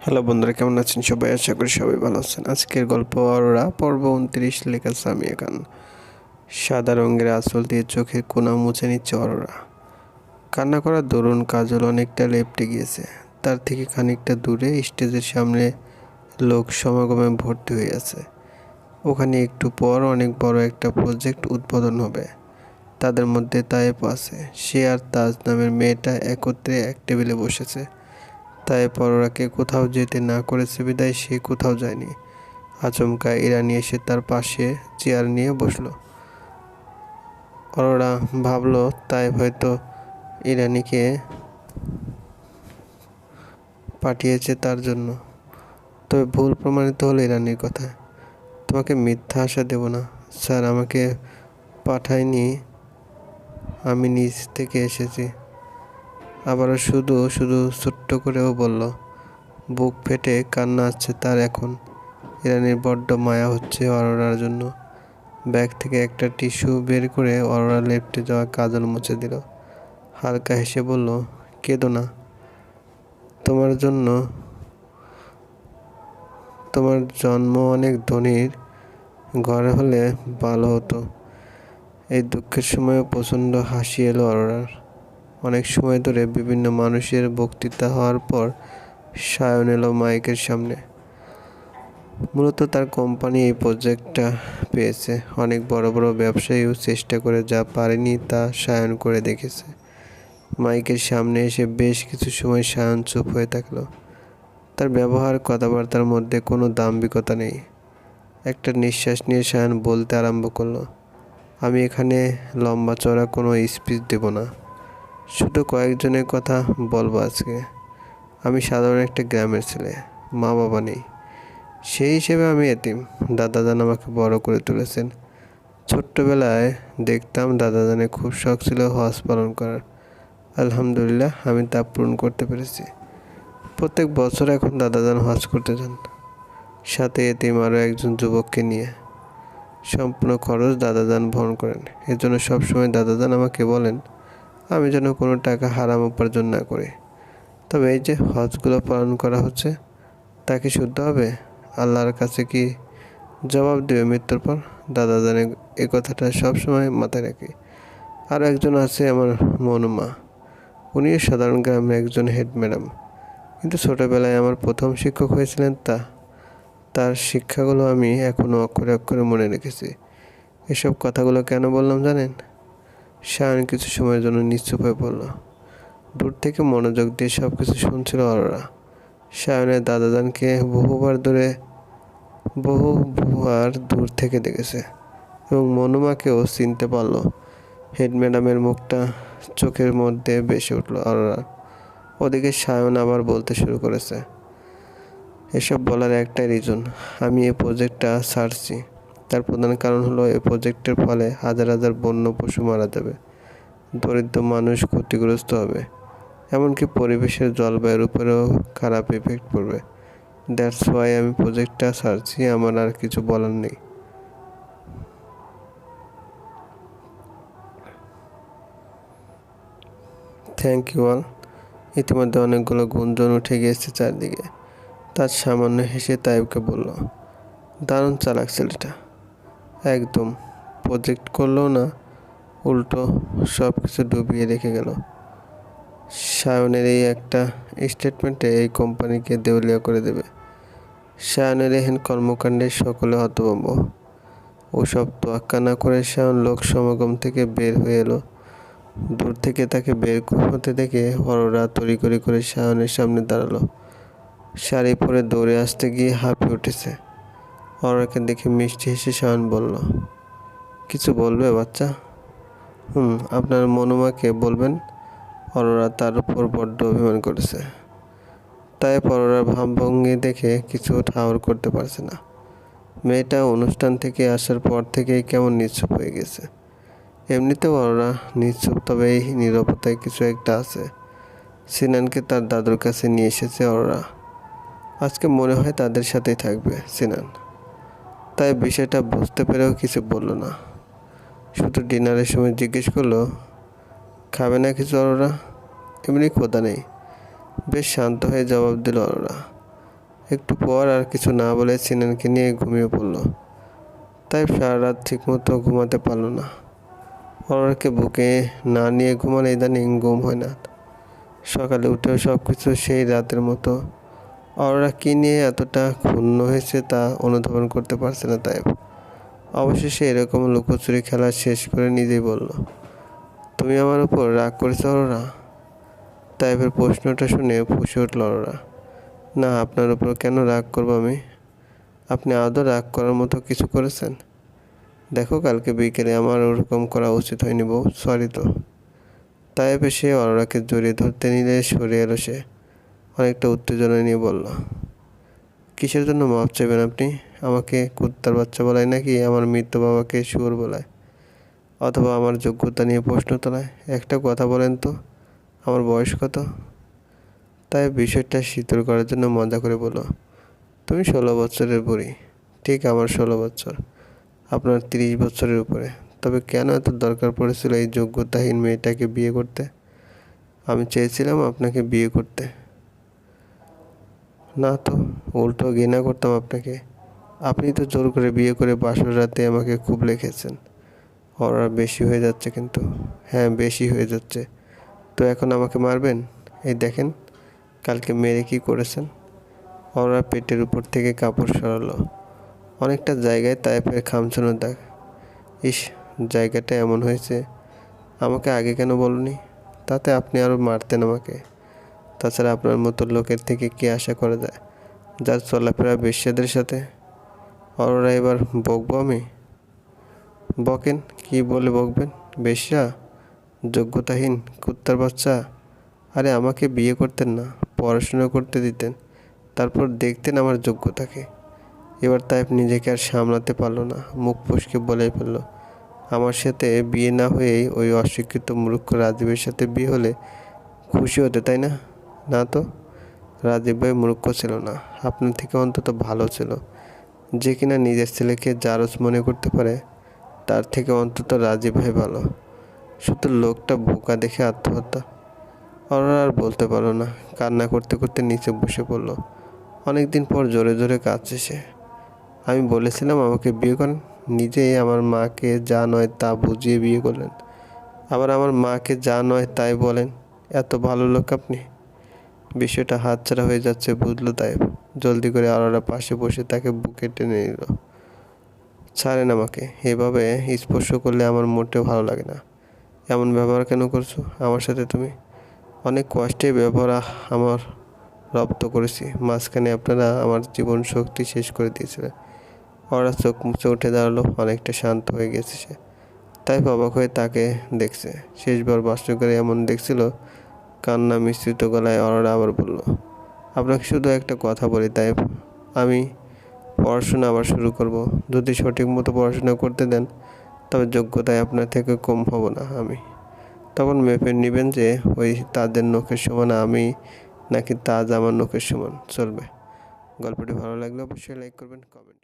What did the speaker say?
Hello বন্ধুরা, কেমন আছেন সবাই? আশা করি সবাই ভালো আছেন। আজকের গল্প অরোরা, পর্ব উনত্রিশ, লেখা সামিয়া খান। সাদা রঙের আঁচল দিয়ে চোখের কোনা মুছে নিচ্ছে অরোরা। কান্না করার দরুন কাজল অনেকটা লেপটে গিয়েছে। তার থেকে খানিকটা দূরে স্টেজের সামনে লোক সমাগমে ভর্তি হয়ে আছে। ওখানে একটু পর অনেক বড় একটা প্রজেক্ট উদ্বোধন হবে। তাদের মধ্যে তায়েব আছে। সে আর তাজ নামের মেয়েটা একত্রে এক টেবিলে বসেছে। তাই পরোরাকে কোথাও যেতে না করেছে, বিদায় সে কোথাও যায়নি। আচমকা ইরানি এসে তার পাশে চেয়ার নিয়ে বসল। অরোরা ভাবলো, তাই হয়তো ইরানিকে পাঠিয়েছে তার জন্য। তবে ভুল প্রমাণিত হলো ইরানির কথা। তোমাকে মিথ্যা আশা দেব না। স্যার, আমাকে পাঠায়নি। আমি নিজ থেকে এসেছি। আবারও শুধু শুধু করেও বলল, বুক ফেটে কান্না আসছে তার এখন। ইরানির বড্ড মায়া হচ্ছে অরোরার জন্য। ব্যাগ থেকে একটা টিস্যু বের করে অরোরা লেপটে যাওয়া কাজল মুছে দিল। হালকা হেসে বলল, কেঁদো না। তোমার জন্য, তোমার জন্ম অনেক ধনীর। ঘরে হলে ভালো হতো। এই দুঃখের সময়ও প্রচণ্ড হাসি এলো অরোরার। অনেক সময় ধরে বিভিন্ন মানুষের বক্তৃতা হওয়ার পর সায়ন এলো মাইকের সামনে। মূলত তার কোম্পানি এই প্রজেক্টটা পেয়েছে। অনেক বড় বড় ব্যবসায়ীও চেষ্টা করে যা পারেনি তা সায়ন করে দেখেছে। মাইকের সামনে এসে বেশ কিছু সময় সায়ন চুপ হয়ে থাকল। তার ব্যবহার, কথাবার্তার মধ্যে কোনো দাম্ভিকতা নেই। একটা নিঃশ্বাস নিয়ে সায়ন বলতে আরম্ভ করল, আমি এখানে লম্বা চড়া কোনো স্পিচ দেব না। শুধু কয়েকজনের কথা বলব আজকে। আমি সাধারণ একটা গ্রামের ছেলে, মা বাবা নেই। সেই হিসেবে আমি এতিম। দাদা দাদাজান আমাকে বড় করে তুলেছেন। ছোট্টবেলায় দেখতাম দাদাজানের খুব শখ ছিল হজ পালন করার। আলহামদুলিল্লাহ, আমি তা পূরণ করতে পেরেছি। প্রত্যেক বছর এখন দাদা দাদাজান হজ করতে যান। সাথে এতিম আরও একজন যুবককে নিয়ে। সম্পূর্ণ খরচ দাদা দাদাজান বহন করেন। এর এজন্য সবসময় দাদাজান আমাকে বলেন আমি যেন কোনো টাকা হারাম উপার্জন না করি। তবে এই যে হজগুলো পালন করা হচ্ছে, তা কি শুদ্ধ হবে? আল্লাহর কাছে কি জবাব দেবে মৃত্যুর পর? দাদা জানে এ কথাটা সবসময় মাথায় রাখি। আর একজন আছে আমার মনুমা। উনিও সাধারণ গ্রামের একজন হেড ম্যাডাম। কিন্তু ছোটোবেলায় আমার প্রথম শিক্ষক হয়েছিলেন তা। তার শিক্ষাগুলো আমি এখনও অক্ষরে অক্ষরে মনে রেখেছি। এসব কথাগুলো কেন বললাম জানেন? সায়ন কিছু সময়ের জন্য নিশ্চুপ হয়ে পড়ল। দূর থেকে মনোযোগ দিয়ে সব কিছু শুনছিল অরোরা। সায়নের দাদাদানকে বহুবার ধরে বহুবার দূর থেকে দেখেছে এবং মনুমাকেও চিনতে পারল। হেড ম্যাডামের মুখটা চোখের মধ্যে বেসে উঠল অরোরা। ওদিকে সায়ন আবার বলতে শুরু করেছে, এসব বলার একটাই রিজন, আমি এই প্রজেক্টটা ছাড়ছি তার প্রধান কারণ হলো এই প্রজেক্টের ফলে হাজার হাজার বন্য পশু মারা যাবে। দরিদ্র মানুষ ক্ষতিগ্রস্ত হবে। এমনকি পরিবেশের জলবায়ুর উপরেও খারাপ ইফেক্ট পড়বে। দ্যাটস ওয়াই আমি প্রজেক্টটা ছাড়ছি আমার আর কিছু বলার নেই। থ্যাংক ইউ অল ইতিমধ্যে অনেকগুলো গুঞ্জন উঠে গিয়েছে চারদিকে। তার সামান্য হেসে তাইবকে বলল, দারুণ চালাক ছেলেটা। একদম। প্রজেক্ট করলেও না, উল্টো সব কিছু ডুবিয়ে রেখে গেল। সায়নের এই একটা স্টেটমেন্টে এই কোম্পানিকে দেউলিয়া করে দেবে। সায়নের এহেন কর্মকাণ্ডে সকলে হতভম্ব। ওসব তোয়াক্কা না করে সায়ন লোক সমাগম থেকে বের হয়ে এলো। দূর থেকে তাকে বের হতে দেখে হররা তড়িঘড়ি করে সায়নের সামনে দাঁড়াল। শাড়ি পরে দৌড়ে আসতে গিয়ে হাঁপিয়ে উঠেছে। হরকে দেখে মিষ্টি হেসে সায়ন বলল, কিছু বলবে বাচ্চা? হুম, আপনার মনুমাকে বলবেন অরোরা তার উপর বড্ড অভিমান করেছে। তাই পরোরার ভাবভঙ্গি দেখে কিছু ঠাউর করতে পারছে না। মেয়েটা অনুষ্ঠান থেকে আসার পর থেকেই কেমন নিশ্চুপ হয়ে গেছে। এমনিতেও অরোরা নিশ্চুপ তবে এই নিরবতায় কিছু একটা আছে। সিনানকে তার দাদুর কাছে নিয়ে এসেছে অরোরা আজকে মনে হয় তাদের সাথেই থাকবে সিনান। তাই বিষয়টা বুঝতে পেরেও কিছু বলল না। শুধু ডিনারের সময় জিজ্ঞেস করল, খাবে না কিছু অরোরা? এমনি ক্ষোধা নেই। বেশ শান্ত হয়ে জবাব দিল অরোরা। একটু পর আর কিছু না বলে সিনানকে নিয়ে ঘুমিয়ে পড়ল। তাই সারা রাত ঠিকমতো ঘুমাতে পারল না। অরোরাকে বুকে না নিয়ে ঘুমালে ইদানিং ঘুম হয় না। সকালে উঠেও সব কিছু সেই রাতের মতো অরোরা কী নিয়ে এতটা ক্ষুণ্ণ হয়েছে তা অনুধাবন করতে পারছে না তাই অবশেষে এরকম লুকোচুরি খেলা শেষ করে নিজেই বলল, তুমি আমার উপর রাগ করেছ অরোরা? তাইফের প্রশ্নটা শুনে ফুসে উঠল অরোরা, না, আপনার উপর কেন রাগ করব আমি? আপনি আদৌ রাগ করার মতো কিছু করেছেন? দেখো, কালকে বিকেলে আমার ওরকম করা উচিত হয়নি বউ সরি তো। তাই সে অরোরাকে জড়িয়ে ধরতে নিলে সরে এলো সে। অনেকটা উত্তেজনা নিয়ে বলল, কিসের জন্য মাপ চাইবেন আপনি? আমাকে কুত্তার বাচ্চা বলায় নাকি আমার মৃত বাবাকে সুর বলায়? অথবা আমার যোগ্যতা নিয়ে প্রশ্ন তোলায়? একটা কথা বলেন তো, আমার বয়স কত? তাই বিষয়টা শীতল করার জন্য মজা করে বলো তুমি ষোলো বছরের বুড়ি। ঠিক আমার ষোলো বছর। আপনার তিরিশ বছরের উপরে। তবে কেন এত দরকার পড়েছিল এই যোগ্যতাহীন মেয়েটাকে বিয়ে করতে? আমি চেয়েছিলাম আপনাকে বিয়ে করতে। না তো, উল্টো ঘৃণা করতাম আপনাকে। আপনি তো জোর করে বিয়ে করে বাসর রাতে আমাকে খুব লিখেছেন। ওরা বেশি হয়ে যাচ্ছে কিন্তু। হ্যাঁ বেশি হয়ে যাচ্ছে। তো এখন আমাকে মারবেন? এই দেখেন, কালকে মেরে কি করেছেন? ওরা পেটের উপর থেকে কাপড় সরালো। অনেকটা জায়গায় তাইপের খামচানো দাগ। ইস, জায়গাটা এমন হয়েছে। আমাকে আগে কেন বলনি? তাতে আপনি আরও মারতেন আমাকে। তাছাড়া আপনার মতো লোকের থেকে কি আশা করা যায়? যার চলাফেরা বেশ্যাদের সাথে? অরোরা এবার বকবো আমি? বকেন, কি বলে বকবেন? বেশ্যা, যোগ্যতাহীন কুত্তার বাচ্চা। আরে আমাকে বিয়ে করতেন না, পড়াশোনা করতে দিতেন, তারপর দেখতেন আমার যোগ্যতাকে। এবার তাই নিজেকে আর সামলাতে পারল না, মুখ ফুসকে বলে ফেলল। আমার সাথে বিয়ে না হয়েই ওই অশিক্ষিত মূর্খ রাজীবের সাথে বিয়ে হলে খুশি হতে, তাই না? না তো? রাজীব ভাই মূর্খ ছিল না। আপনার থেকে অন্তত ভালো ছিল। যে কিনা নিজের ছেলেকে জারজ মনে করতে পারে, তার থেকে অন্তত রাজীব ভাই ভালো। শুধু লোকটা বোকা দেখে আত্মহত্যা। ওরা আর বলতে পারল না। কান্না করতে করতে নিচে বসে পড়ল। অনেকদিন পর জোরে জোরে কাঁদছে সে। আমি বলেছিলাম আমাকে বিয়ে করেন। নিজেই আমার মাকে যা নয় তা বুঝিয়ে বিয়ে করলেন। আবার আমার মাকে যা নয় তাই বলেন। এত ভালো লোক আপনি? বিষয়টা হাতছাড়া হয়ে যাচ্ছে, বুঝলো তাই। জলদি করে আলাদা পাশে বসে তাকে বুকে টেনে নিল। ছাড়েন আমাকে, এভাবে স্পর্শ করলে আমার মোটেও ভালো লাগে না। এমন ব্যবহার কেন করছ আমার সাথে তুমি? অনেক কষ্টে ব্যবহার আমার রপ্ত করেছি। মাঝখানে আপনারা আমার জীবন শক্তি শেষ করে দিয়েছিলেন। ওরা চোখ মুছে উঠে দাঁড়াল, অনেকটা শান্ত হয়ে গেছে সে। তাই অবাক হয়ে তাকে দেখছে। শেষবার বাস্তবকারে এমন দেখছিল কান্না মিশ্রিত গলায় অররা আবার বলল, আপনাকে শুধু একটা কথা বলি তাই আমি পড়াশোনা আবার শুরু করব। যদি সঠিক মতো পড়াশোনা করতে দেন, তবে যোগ্যতায় আপনার থেকে কম হব না আমি। তখন মেপে নেবেন যে ওই তাদের নখের সমান, আমি নাকি তাজ আমার নখের সমান। চলবে। গল্পটি ভালো লাগলে অবশ্যই লাইক করবেন, কমেন্ট